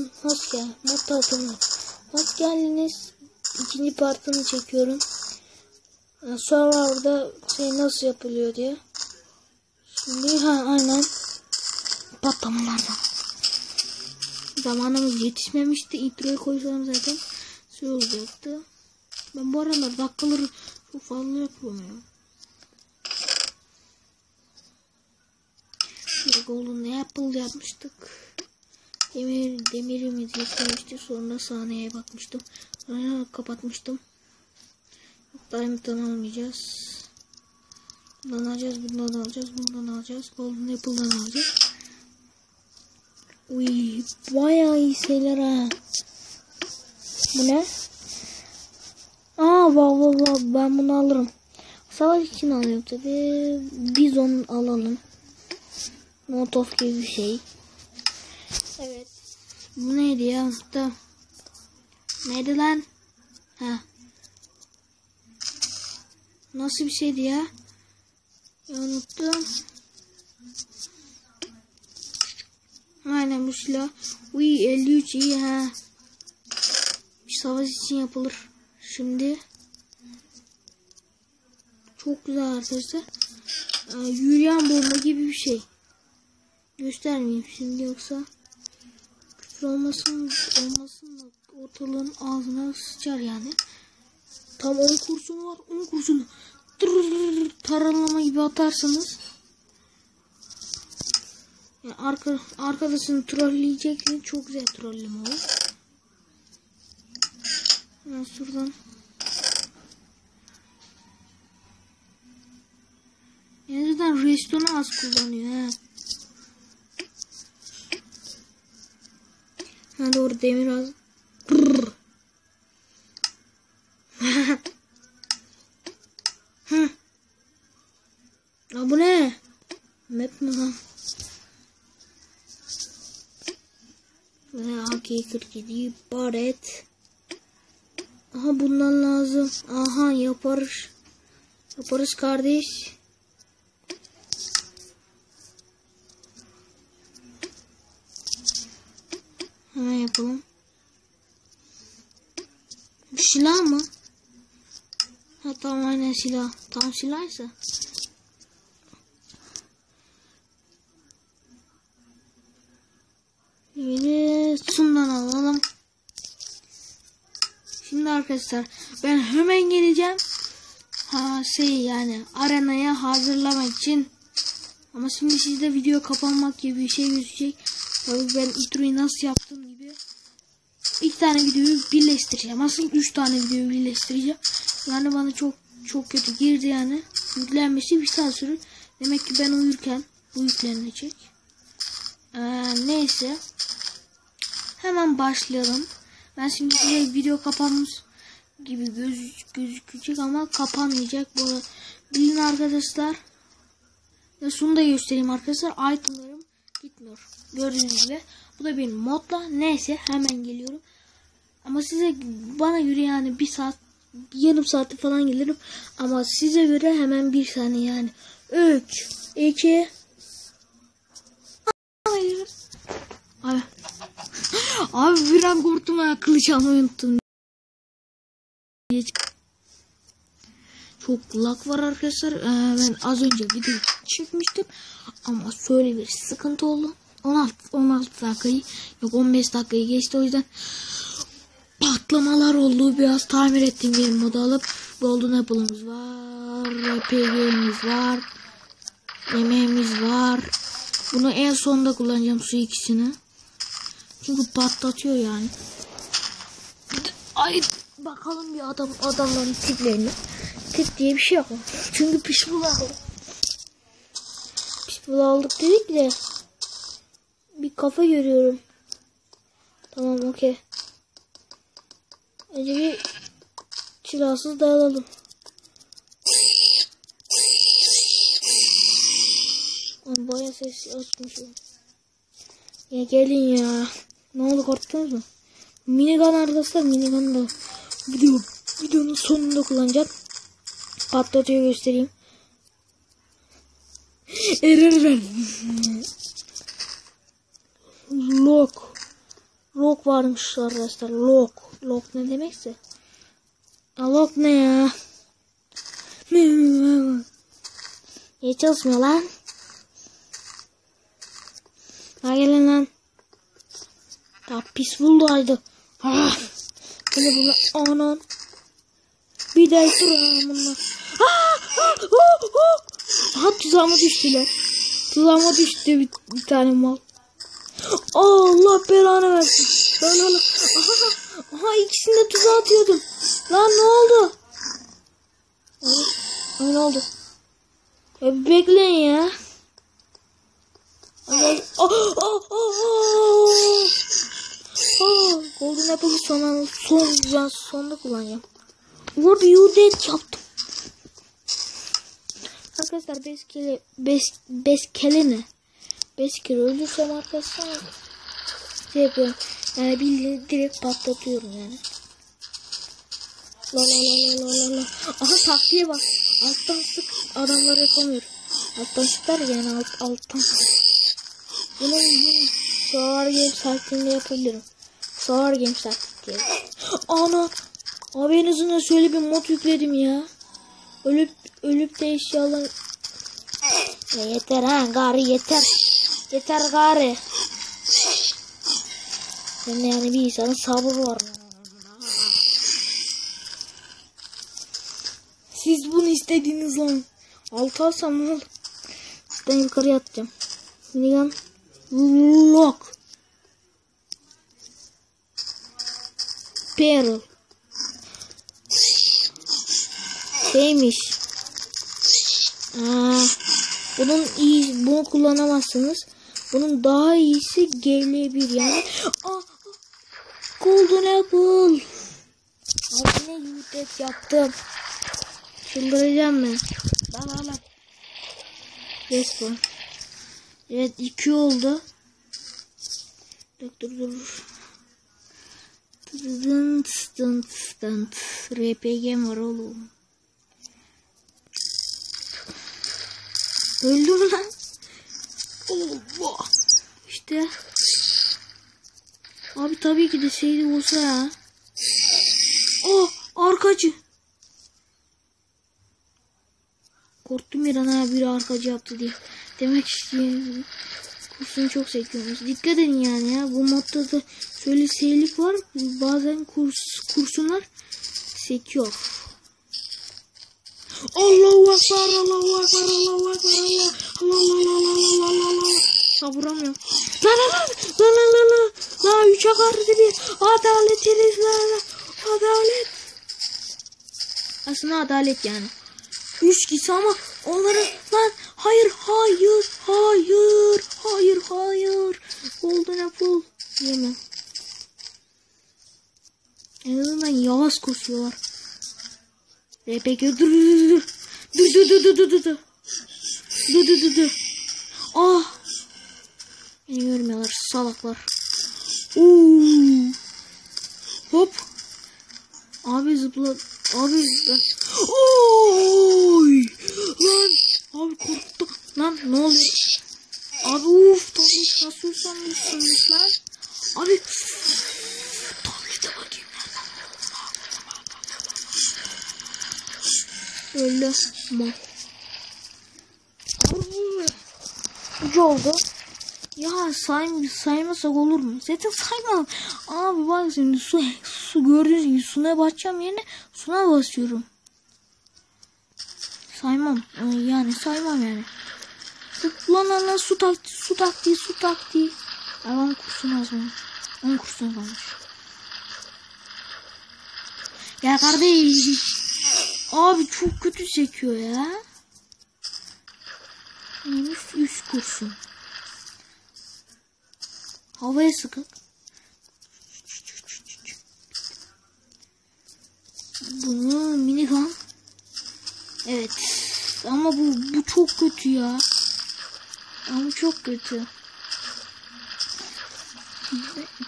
Tekrardan hoş gel. Mod tanıtımı. Hoş geldiniz. İkinci partını çekiyorum. Ee, Server'da şey nasıl yapılıyor diye. Şimdi ha aynen. Patlamalardan. Zamanımız yetişmemişti. Introyu koysam zaten şey olacaktı. Ben bu aralar dakikaları çok fazla yapıyorum ya. Golden apple yapmıştık. Demir, demirimiz yetmemişti. Sonra sahneye bakmıştım. Sonra kapatmıştım. Diamond'dan almayacağız. Bundan alacağız, bundan alacağız, bundan alacağız. Golden Apple'dan alacağız. Uy, bayağı iyi şeyler ha. Bu ne? Aa, vav vav vav ben bunu alırım. Savaş için alıyorum tabi. Bizon alalım. Molotov gibi bir şey. Evet. Bu neydi ya? Da. Neydi lan? Ha. Nasıl bir şeydi ya? ya unuttum. Aynen bu silah. Uy 53 iyi ha. Bir savaş için yapılır. Şimdi. Çok güzel arkadaşlar. Ee, yürüyen bomba gibi bir şey. Göstermeyeyim şimdi yoksa küfür olmasın olmasın da ortalığın ağzına sıçar yani. Tam 10 kurşun var 10 kurşunu tırrrr, taralama gibi atarsınız. Yani arka, arkadaşını trolleyeceksiniz. Çok güzel trolleme olur. Hemen şuradan Yani zaten restonu az kullanıyor he. Ha doğru demir az. Hı. Ya bu ne? Map mi lan? Ve AK-47 baret. Aha bundan lazım. Aha yaparız. Yaparız kardeş. Hemen yapalım. Silah mı? Ha tamam aynen silah. Tam silahsa. Böyle sundan alalım. Şimdi arkadaşlar ben hemen geleceğim. Ha şey yani arenaya hazırlamak için. Ama şimdi sizde video kapanmak gibi bir şey gözükecek. Tabii ben introyu nasıl yaptım. İki tane videoyu birleştireceğim. Aslında üç tane videoyu birleştireceğim. Yani bana çok çok kötü girdi yani. Yüklenmesi bir saat sürür. Demek ki ben uyurken bu yüklenecek. Ee, neyse. Hemen başlayalım. Ben şimdi size video kapanmış gibi göz, gözükecek ama kapanmayacak. Bu bilin arkadaşlar. Ve şunu da göstereyim arkadaşlar. Itemlarım gitmiyor. Gördüğünüz gibi. Bu da benim modla. Neyse hemen geliyorum. Ama size bana göre yani bir saat yarım saati falan gelirim. Ama size göre hemen bir saniye yani. 3 2 Hayır. Abi. Abi bir an korktum ya kılıç almayı unuttum. Çok lag var arkadaşlar. Ee, ben az önce video çekmiştim. Ama şöyle bir sıkıntı oldu. 16 16 dakikayı yok 15 dakikayı geçti o yüzden patlamalar oldu. Biraz tamir ettim benim modu alıp Golden Apple'ımız var. RPG'miz var. Yemeğimiz var. Bunu en sonunda kullanacağım su ikisini. Çünkü patlatıyor yani. Ay bakalım bir adam adamların tiplerini. Tip diye bir şey yok. Çünkü pişbul aldık. Pişbul aldık dedik de bir kafa görüyorum. Tamam okey. Önce bir silahsız dağılalım. Baya ses açmışım. Ya gelin ya. Ne oldu korktunuz mu? Minigun arkadaşlar minigun da video, videonun sonunda kullanacağım. Patlatıyor göstereyim. Erer ver. Lock. Lok varmış arkadaşlar. Lok. Lok ne demekse. Ya lok ne ya? Niye çalışmıyor lan? Ha gelin lan. Ya pis buldaydı. Ah. Böyle bunu anan. Bir daha dur bunlar. Ah, ah, ah, ah. Aha tuzağıma düştüler. Tuzağıma düştü bir, bir tane mal. Allah belanı versin. Lan lan. Aha, aha ikisini de tuzağa atıyordum. Lan ne oldu? Ne oldu? Ya bir bekleyin ya. Oh, oh, oh, oh. Oh, Golden Apple'ı son, son, ben sonda kullanacağım. Burada yudet yaptım. Arkadaşlar beskele, bes, beskele ne? Beskele ölürsem arkadaşlar şey yapıyorum. Yani bildiğin direkt patlatıyorum yani. La la la la la la. Aha taktiğe bak. Alttan sık adamlar yapamıyor. Alttan sıklar yani alt, alttan. Bunu Solar Game taktiğinde yapabilirim. Solar Game taktiği. Ana. Abi en azından şöyle bir mod yükledim ya. Ölüp ölüp de eşyalar. Ya yeter ha gari yeter. Yeter gari. Yani, yani bir insanın sabrı var. Siz bunu istediğiniz lan. Altı alsam ne olur? Ben yukarıya atacağım. Minigun lock. Peril. Şeymiş. Aa, bunun iyi, bunu kullanamazsınız. Bunun daha iyisi GL1 yani. Golden Apple. Abi ne yudet yaptım. Çıldıracağım ben. Lan lan. Yes bu. Evet iki oldu. Dur dur dur. Dın dın dın RPG var oğlum. Öldüm lan. Allah. İşte. Abi tabii ki de şeydi olsa ya. Oh arkacı. Korktum bir an ha biri arkacı yaptı diye. Demek istiyorum. Kursunu çok seviyoruz. Dikkat edin yani ya. Bu modda da şöyle şeylik var. Bazen kurs kursunlar sekiyor. Allahu Ekber, Allahu Ekber, Allahu Ekber, Allah, Allah, Allah, Allah, Allah, Allah, Allah. Savuramıyorum. La la la, la la la la, la üçe karşı bir adaletiniz la la, adalet. Aslında adalet yani. Üç kişi ama onları lan hayır hayır hayır hayır hayır golden apple yemem. En azından yavaş koşuyorlar. RPG dur dur dur dur dur. Dur dur dur dur dur dur. Dur dur ah! Beni görmüyorlar salaklar. Oo. hop! Abi zıpla abi ben oy! Lan! Abi korktum lan ne oluyor? Abi uf tabii nasıl sanmışsınız lan? Abi Öldü. Mal. Oldu. Ya say, saymasak olur mu? Zaten saymam. Abi bak şimdi su, su gördüğünüz gibi suna basacağım yerine suna basıyorum. Saymam. Yani saymam yani. Lan lan lan su taktiği su taktiği su taktiği. Adam kursun az mı? Onun kursuna kalmış. Ya kardeş. Abi çok kötü çekiyor ya. Neymiş? Üç kurşun. Havaya sıkıp. Bunu minigun. Evet. Ama bu bu çok kötü ya. Ama çok kötü.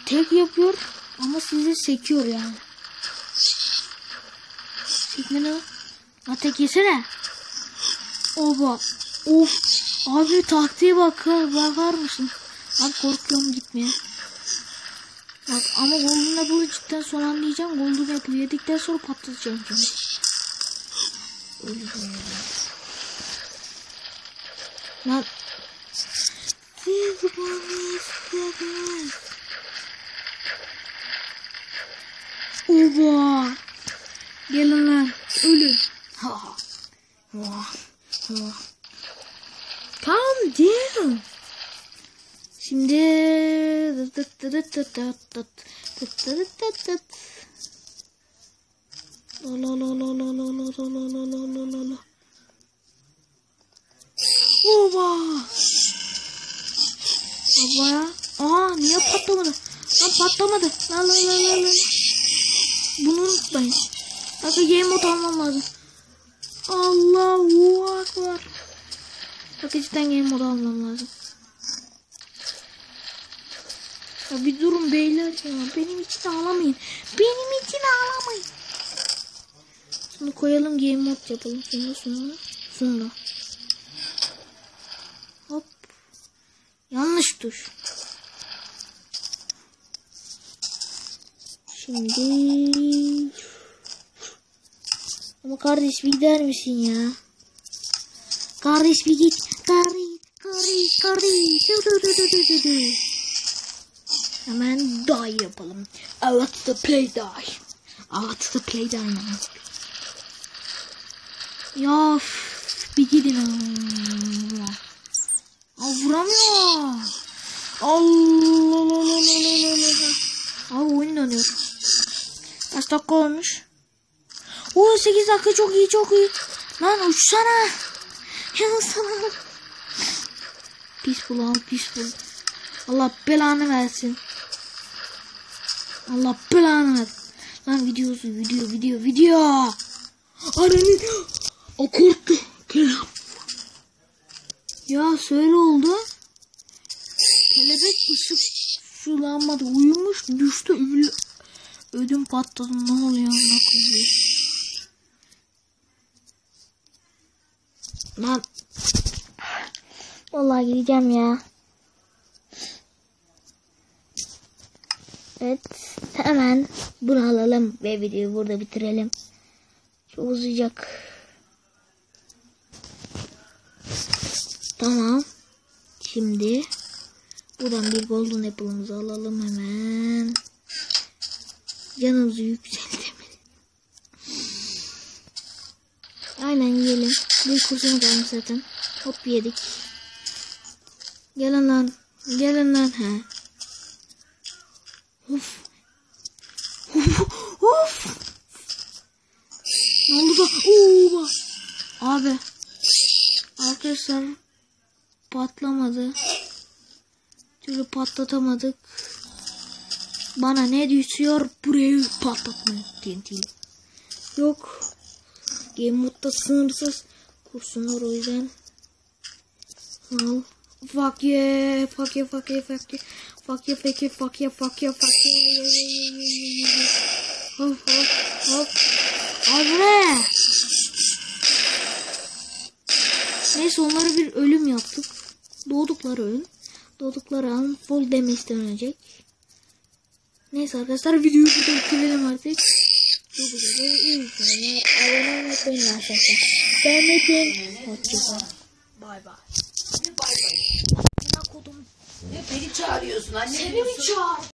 Tek yapıyor ama sizi sekiyor yani. Tekne ne? Lan tek yesene. Oba. Of. Abi taktiğe bak bakar mısın? Abi korkuyorum gitmeye. Bak ama Golden Apple'ı cidden son anlayacağım. Golden Apple'ı yedikten sonra patlatacağım canım. Düşünüyorum. Lan. Siz bana istediniz. Oba. Gelin lan. Ölün. Calm down. Şimdi Oba. Baba ya. Aa niye patlamadı? Lan patlamadı. Lan lan lan lan. Bunu unutmayın. Bakın game mode almam lazım. Allahu Akbar Bakın cidden game mode almam lazım Ya bir durun beyler ya. Benim için ağlamayın. Benim için ağlamayın. Şimdi koyalım game mode yapalım. Sonra sonra. Sonra. Hop. Yanlış tuş. Şimdi. Ama kardeş bir gider misin ya? Kardeş bir git. Kardeş. Kardeş. Kardeş. Dı dı dı dı dı dı. Hemen die yapalım. Evet the play die. Evet the play die. Ya bir gidin. Aa, vuramıyor. Allah Allah Allah Allah Allah. Abi oyun dönüyor. Kaç dakika olmuş? Oo 8 dakika çok iyi çok iyi. Lan uçsana. Ya sana. Peaceful al peaceful. Allah belanı versin. Allah belanı versin. Lan videosu video video video. Aranın. O korktu. Ya söyle oldu. Kelebek ışık şu lambada uyumuş düştü ödüm patladı ne oluyor ne koyuyor. Lan. Vallahi gideceğim ya. Evet hemen bunu alalım ve videoyu burada bitirelim. Çok uzayacak. Tamam. Şimdi buradan bir golden apple'ımızı alalım hemen. Canımızı yükseltelim. Aynen yiyelim. Bir kurşun kalmış zaten. Hop yedik. Gelin lan. Gelin lan. He. Of. Of. of. Ne oldu da? Oo, Abi. Arkadaşlar patlamadı. Türlü patlatamadık. Bana ne düşüyor burayı patlatmayın TNT'yle. Yok. Game modda sınırsız kurşunlar o yüzden. Al. Fuck yeah, fuck yeah, fuck yeah, fuck yeah. Fuck yeah, fuck yeah, fuck yeah, fuck yeah, fuck yeah. Hop hop hop. Ne? Neyse onları bir ölüm yaptık. Doğdukları ölüm. Doğdukları an full damage'den ölecek. Neyse arkadaşlar videoyu burada bitirelim artık videoları izleyin. Abone olmayı unutmayın arkadaşlar. Beğenmeyi Ne beni çağırıyorsun anne? Seni mi çağır?